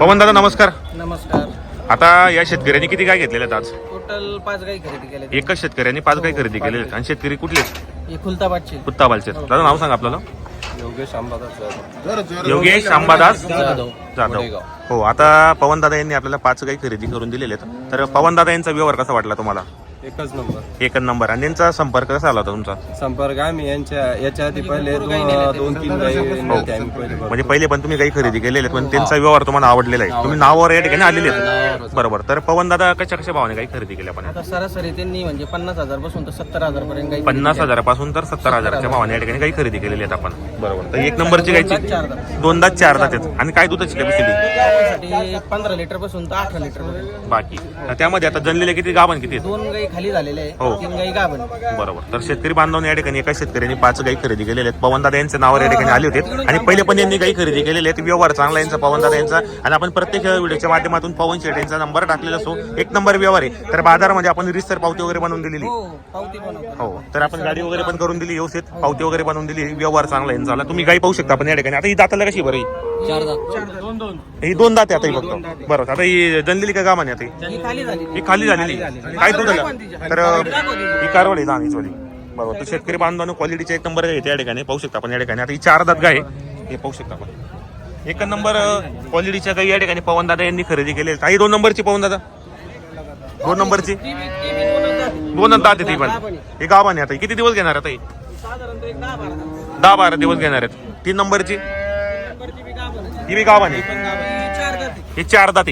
पवन दादा नमस्कार. नमस्कार. आता या शेतकऱ्यांनी किती गाय घेतलेल्या आहेत आज? टोटल पाच गाई खरेदी केल्या एकच शेतकऱ्यांनी पाच गाय खरेदी केलेल्या आहेत. आणि शेतकरी कुठले ही खुलताबादची. उत्ताबालचे दादा नाव सांगा आपल्याला. योगेश अंबादास योगेश अंबादास जाधव. जाधव. हो आता पवन दादा यांनी आपल्याला पाच गाई खरेदी करून दिलेले आहेत. तर पवन दादा यांचा व्यवहार कसा वाटला तुम्हाला? एकच नंबर. एकच नंबर. आणि त्यांचा संपर्क कसा आला होता तुमचा? संपर्क आम्ही यांच्या याच्या आधी पहिले दोन दोन तीन गाई नव्हते आम्ही पहिले म्हणजे पहिले पण तुम्ही काही खरेदी केलेले आहेत पण त्यांचा व्यवहार तुम्हाला आवडलेला आहे. तुम्ही नावावर या ठिकाणी आलेले आहेत. बरोबर. तर पवन दादा कशा कशा भावाने काही खरेदी केल्या आपण आता सरासरी त्यांनी म्हणजे पन्नास हजारपासून तर सत्तर हजार पर्यंत गाई पन्नास हजारापासून तर सत्तर हजाराच्या भावाने या ठिकाणी काही खरेदी केलेली आहेत आपण. बरोबर. तर एक नंबरची गायची. दोनदा चार दात. आणि काय दुधाची कॅपॅसिटी साठी पंधरा लिटरपासून तर अठरा लिटर पर्यंत बाकी. तर त्यामध्ये आता जनलेले किती गाभण किती आहेत? दोन गाई खाली झालेले हो. आहे. तीन गाई गाभण. बरोबर. तर शेतकरी बांधवांनी या ठिकाणी एका शेतकऱ्यांनी पाच गाई खरेदी केलेल्या आहेत. पवनदादा यांच्या नावावर या ठिकाणी आले होते. आणि पहिले पण यांनी गाई खरेदी केलेले आहेत. व्यवहार चांगला यांचा पवनदादा यांचा. आणि आपण प्रत्येक व्हिडिओच्या माध्यमातून पवन शेट यांचा नंबर टाकलेला असो. एक नंबर व्यवहार आहे. तर बाजारामध्ये आपण रिस्तर पावती वगैरे बनवून दिलेली. हो पावती बनवतो. हो. तर आपण गाडी वगैरे पण करून दिली व्यवस्थित. पावती वगैरे बनवून दिली. व्यवहार चांगला यांचा. झाला तुम्ही गाई पाहू शकता आपण या ठिकाणी. आता ही दाताला कशी बरं ही? चार दात. दोन दोन. ही दोन दाते आता ही फक्त. बरोबर आता ही जनलेली का गामाने आता ही? ही खाली झाली ही खाली झालेली. काय दूध आलं तर ही कारवड आहे दाणीचवाली बरोबर. तर शेतकरी बांधवांनो क्वालिटीचे एक नंबर आहे या ठिकाणी. पाहू शकता आपण या ठिकाणी. आता ही चार दात गाय आहे. हे पाहू शकता आपण. एक नंबर क्वालिटीच्या गाई या ठिकाणी. पवन दादा यांनी खरेदी केलेली काही दोन नंबरची पवन दादा. दोन नंबरची. दोन दात आहे ती पण. ही गावाने आता. किती दिवस घेणार आता दहा बारा दिवस घेणार आहेत. तीन नंबरची. ही बी गावाने ही चार दात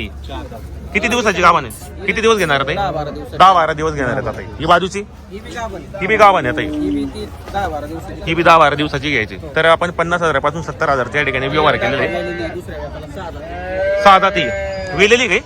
आहे. आहे किती दिवसाची गावाने किती दिवस घेणार आता दहा? बारा दिवसाची दहा बारा दिवस घेणार आहेत आता ही. ही बाजूची ही बी गाभण आहे. ही बी गावाने आता ही ही बी ती दहा बारा दिवसाची ही बी दहा बारा दिवसाची घ्यायची तर आपण पन्नास हजारापासून सत्तर हजारच्या या ठिकाणी व्यवहार केलेले आहे. वेलेली आहे, दुसऱ्या सहा वेलेली काही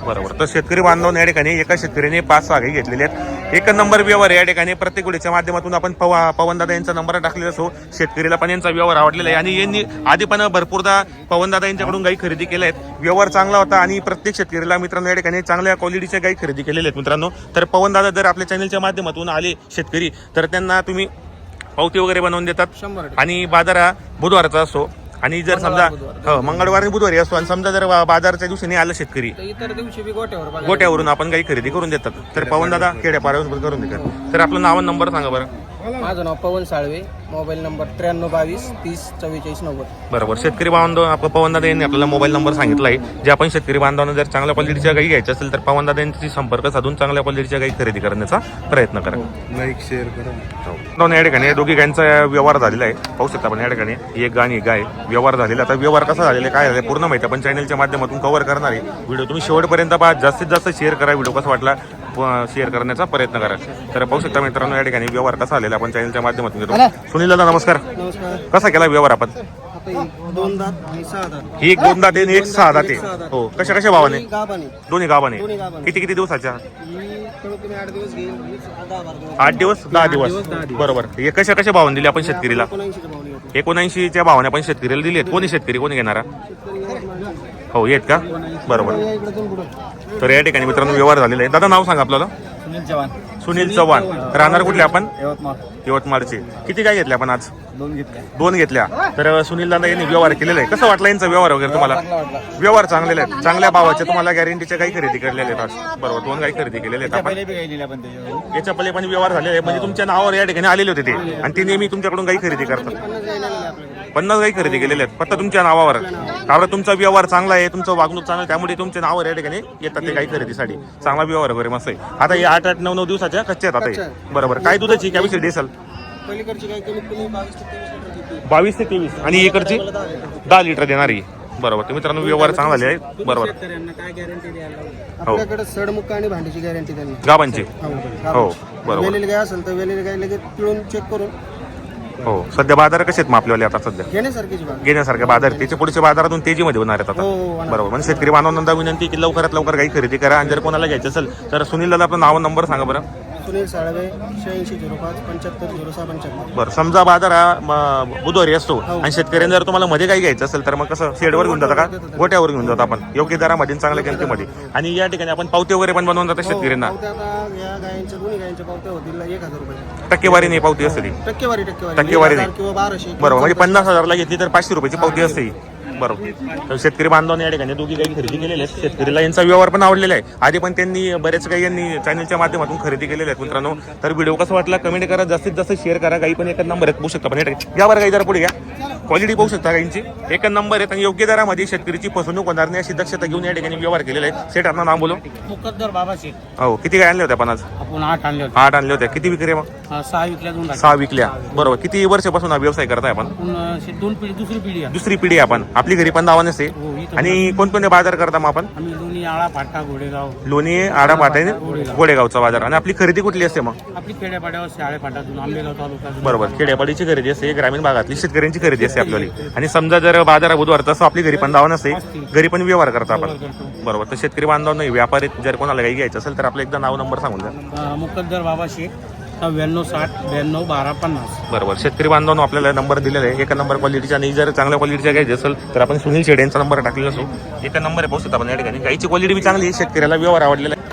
बरोबर तर शेतकरी बांधव या ठिकाणी एका शेतकऱ्याने पाच सहा गाई घेतलेले आहेत एक नंबर व्यवहार या ठिकाणी प्रत्येक गोडीच्या माध्यमातून आपण पव- पवनदादा यांचा नंबर टाकलेला असो शेतकरीला पण यांचा व्यवहार आवडलेला आहे. आणि यांनी आधी पण भरपूरदा पवनदादा यांच्याकडून गाई खरेदी केल्या आहेत. व्यवहार चांगला होता आणि प्रत्येक शेतकरीला मित्रांनो या ठिकाणी चांगल्या क्वालिटीच्या गाई खरेदी केलेल्या आहेत मित्रांनो. तर पवनदादा जर आपल्या चॅनलच्या माध्यमातून आले शेतकरी तर त्यांना तुम्ही पावती वगैरे बनवून देतात. आणि बाजार हा बुधवारचा असो आणि जर समजा हो मंगळवार आणि बुधवारी असतो आणि समजा जर बाजारच्या दिवशी नाही आलं शेतकरी तर इतर दिवशी बी गोट्यावर बघा गोट्यावरून आपण काही खरेदी करून देतात. तर पवन दादा खेड्यापाड्यावरून करून देतात. तर आपलं नाव आणि नंबर सांगा बरं. माझं नाव पवन साळवे मोबाईल नंबर त्र्याण्णव बावीस तीस चव्वेचाळीस नव्वद. बरोबर. शेतकरी बांधव आपलं पवन दादा यांनी आपल्याला मोबाईल नंबर सांगितला आहे. जे आपण शेतकरी बांधवांना जर चांगल्या क्वालिटीच्या गाई घ्यायच्या असेल तर पवन दादा यांच्याशी संपर्क साधून चांगल्या क्वालिटीच्या गाई खरेदी करण्याचा प्रयत्न करा. लाईक शेअर करा. दोन या ठिकाणी दोघी गायांचा व्यवहार झालेला आहे. पाहू शकता आपण या ठिकाणी. ही एक गाणी गाय व्यवहार झालेला. आता व्यवहार कसा झालेला आहे, काय झालं पूर्ण माहिती आपण चॅनलच्या माध्यमातून कव्हर करणार आहे. व्हिडिओ तुम्ही शेवटपर्यंत पहा. जास्तीत जास्त शेअर करा. व्हिडिओ कसा वाटला शेअर करण्याचा प्रयत्न करा. तर पाहू शकता मित्रांनो या ठिकाणी व्यवहार कसा आलेला आपण चॅनलच्या माध्यमातून घेतो. सुनील दादा नमस्कार. नमस्कार. कसा केला व्यवहार आपण? आता ही ही एक दोन दाते आणि एक सहा दाते हो कशा कशा भावाने? ही गाभाने. दोन्ही गावाने. किती किती दिवसाच्या? आठ दिवस दहा दिवस. आठ दिवस दहा दिवस. बरोबर. हे कशा कशा भावाने दिली आपण शेतकरीला? एकोणऐंशीच्या भावनी होते. एकोणऐंशीच्या भावाने आपण शेतकरीला दिली आहेत कोणी शेतकरी? कोणी घेणारा? हो येत का? बरोबर. तर या ठिकाणी मित्रांनो व्यवहार झालेला आहे. दादा नाव सांगा आपल्याला. सुनील चव्हाण. सुनील चव्हाण. राहणार कुठले आपण? यवतमाळ. यवतमाळचे. किती काय घेतले आपण आज? दोन घेतल्या. दोन घेतल्या. तर सुनील दादा यांनी व्यवहार केलेला आहे. कसं वाटला यांचा व्यवहार वगैरे तुम्हाला? व्यवहार चांगलेले आहेत. चांगल्या भावाचे तुम्हाला गॅरंटीच्या काही खरेदी केलेले आहेत आज. बरोबर दोन काही खरेदी केलेले आहेत आपण. याच्या पहिले पण व्यवहार झालेले आहे म्हणजे तुमच्या नावावर या ठिकाणी आलेले होते ते. आणि ते नेहमी तुमच्याकडून काही खरेदी करतात. पन्नास काही खरेदी केलेले आहेत. फक्त तुमच्या नावावर. कारण तुमचा व्यवहार चांगला आहे तुमचं वागणूक चांगलं आहे त्यामुळे तुमच्या नावावर या ठिकाणी येतात ते काही खरेदीसाठी. चांगला व्यवहार वगैरे मस्त आहे. आता हे आठ आठ नऊ नऊ दिवसाच्या कच्च्या आहेत आता हे. बरोबर. काय दुधाची कॅपॅसिटी असेल पलीकडची काही कमीत कमी बावीस ते तेवीस लिटर देते. बावीस ते तेवीस. आणि इकडची दहा लिटर देणारी बरोबर. तर मित्रांनो व्यवहार चांगला झाले आहे बरोबर. शेतकऱ्यांना काय गॅरंटी द्यायला हो. आपल्याकडे सडमुक्का आणि भांडीची गॅरंटी त्यांनी. गावांचे हो हो. बरोबर. वेलेली गाय असेल तर वेलेली गाय लगेच पिळून चेक करून हो. सध्या बाजार कसे आहेत मापलेले आता सध्या? घेण्यासारखीची बाग घेण्यासारखे बाजार आहेत. त्याच्या पुढच्या बाजारातून तेजीमध्ये होणार आहेत हो आता. हो होणार. बरोबर. म्हणजे शेतकरी बांधवांना विनंती की लवकरात लवकर काही खरेदी करा. आणि जर कोणाला घ्यायचं असेल तर सुनील दादा आपलं नाव नंबर सांगा बरं. सुनील साळवे शहाऐंशी झिरो पाच पंच्याहत्तर झिरो सहा पंच्याहत्तर. बरं समजा बाजार हा म, बुधवारी असतो आणि शेतकऱ्यांनी जर तुम्हाला मध्ये काही घ्यायचं असेल तर मग कसं शेडवर घेऊन जाता का? गोट्यावर घेऊन जातो आपण. योग्य दरामध्ये आणि चांगल्या किमतीमध्ये. आणि या ठिकाणी आपण पावते वगैरे पण बनवून जातात शेतकऱ्यांना. पावत्या आता या गायांच्या दोन्ही गायांच्या पावत्या होतील एक हजार रुपये. टक्केवारी नाही पावती असते ती. टक्केवारी टक्केवारी. टक्केवारी हजार नाही. किंवा बाराशे बरोबर म्हणजे पन्नास हजारला घेतली तर पाचशे रुपयाची पावती असते. ही. बरोबर. तर शेतकरी बांधवांनी या ठिकाणी दोघी काही खरेदी केलेले आहेत. शेतकरीला यांचा व्यवहार पण आवडलेला आहे. आधी पण त्यांनी बरेच काही यांनी चॅनलच्या माध्यमातून खरेदी केलेले आहेत. मित्रांनो तर व्हिडिओ कसा वाटला? कमेंट करा. जास्तीत जास्त शेअर करा. काही पण एकच नंबर आहेत. बघू शकता पण या ठिकाणी. या बरं काही जरा पुढे घ्या क्वालिटी पाहू शकता गाईंची एक नंबर आहेत आणि योग्य दरामध्ये शेतकरीची फसवणूक होणार नाही अशी दक्षता घेऊन या ठिकाणी व्यवहार केलेला आहे. सेट आपलं नाव बोलू मुकद्दर बाबाशी हो किती काय आणले होते आपण आज आपण आठ आणले होते. आठ आणले होते किती विक्री आहे मग? अं, सहा विकल्या दोन सहा विकल्या. बरोबर. किती वर्षापासून हा व्यवसाय करताय आपण? आपण अं, शे- दोन पिढी दुसरी पिढी आहे. दुसरी पिढी आहे आपण. आपली घरी पण नावा नसते हो इथं आणि कोणकोणते बाजार करता मग आपण? आम्ही आळा फाटा घोडेगाव. लोणी आडा पाटा गोडेगावचा बाजार. आणि आपली खरेदी कुठली असते मग? आपली खेड्यापाड्यावर शाळे फाटातून आंबेगाव तालुका बरोबर. खेड्यापाडीची खरेदी असते ग्रामीण भागातली शेतकऱ्यांची खरेदी असते आपल्याला आणि समजा जर बाजार बुधवार तसं आपली घरी पण दावा नसते घरी पण व्यवहार करता आपण. बरोबर. तर शेतकरी बांधव नाही व्यापारी जर कोणाला काही घ्यायचं असेल तर आपलं एकदा नाव नंबर सांगून द्या. मुकद्दर बाबा शेख. नव्याण्णव साठ ब्याण्णव बारा पन्नास. बरोबर. शेतकरी बांधवांनो आपल्याला नंबर दिलेला आहे. एका नंबर क्वालिटीचा आणि जर चांगल्या क्वालिटीचा घ्यायचे असेल तर आपण सुनील शेड यांचा नंबर टाकलेला असो. एका नंबर आहे पोहोचत आपण या ठिकाणी. गाईची क्वालिटी बी चांगली आहे. शेतकऱ्याला व्यवहार आवडलेला आहे.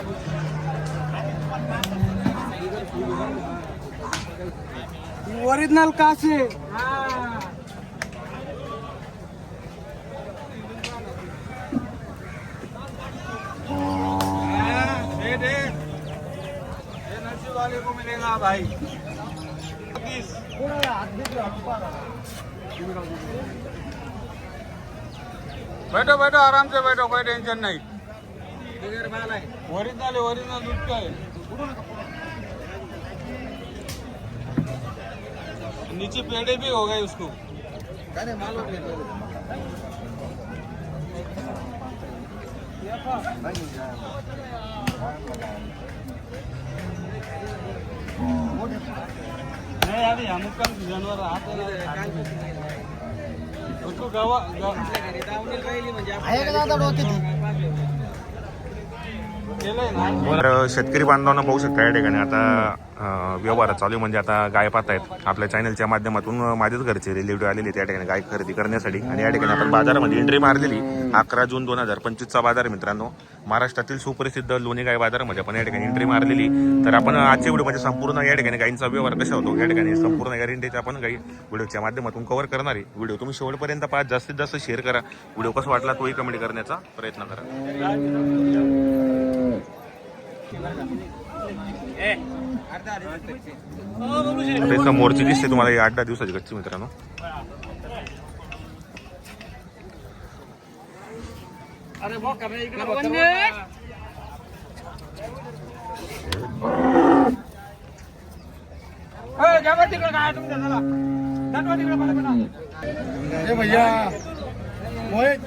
ओरिजिनल कासे बैठो बैठो, आराम से बैठो, कोई टेंशन नहीं। ओरिजिनल ओरिजिनल दूध का है नीचे पेड़े भी हो गए उसको। नहीं अभी हम कल जानवर आते ना उसको गवा तर शेतकरी बांधवांना पाहू शकता या ठिकाणी. आता व्यवहार चालू म्हणजे आता गाय पाहत आहेत आपल्या चॅनलच्या माध्यमातून माझ्याच घरचे रिलेटिव्ह आलेले त्या ठिकाणी गाय खरेदी करण्यासाठी. आणि या ठिकाणी आपण बाजारामध्ये एंट्री मारलेली अकरा जून दोन हजार पंचवीसचा बाजार मित्रांनो. महाराष्ट्रातील सुप्रसिद्ध लोणी गाय बाजारामध्ये आपण या ठिकाणी एंट्री मारलेली. तर आपण आजच्या व्हिडिओमध्ये म्हणजे संपूर्ण या ठिकाणी गायींचा व्यवहार कसा होतो? या ठिकाणी संपूर्ण गॅरंटीचा आपण गाई व्हिडिओच्या माध्यमातून कव्हर करणार आहे. व्हिडिओ तुम्ही शेवटपर्यंत पाहा. जास्तीत जास्त शेअर करा. व्हिडिओ कसा वाटला तोही कमेंट करण्याचा प्रयत्न करा. आता इथं मोर्ची दिसते तुम्हाला ही आठ दहा दिवसाची गच्ची मित्रांनो. अरे भाऊ करणे इकडे तिकडे काय तुमच्या चला. तिकडे मला भैया मोहित.